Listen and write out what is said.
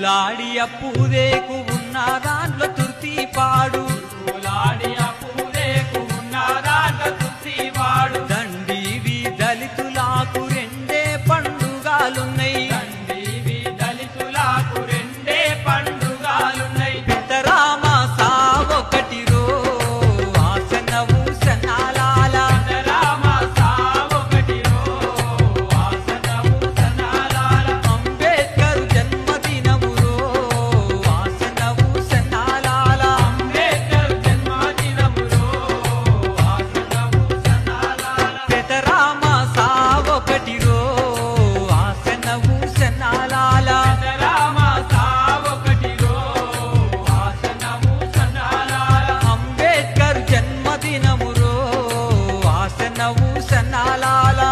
ಗುಲಾಡಿಯ ಪೂದೇಕು దినమురో ఆసనవు సన్నాలాలా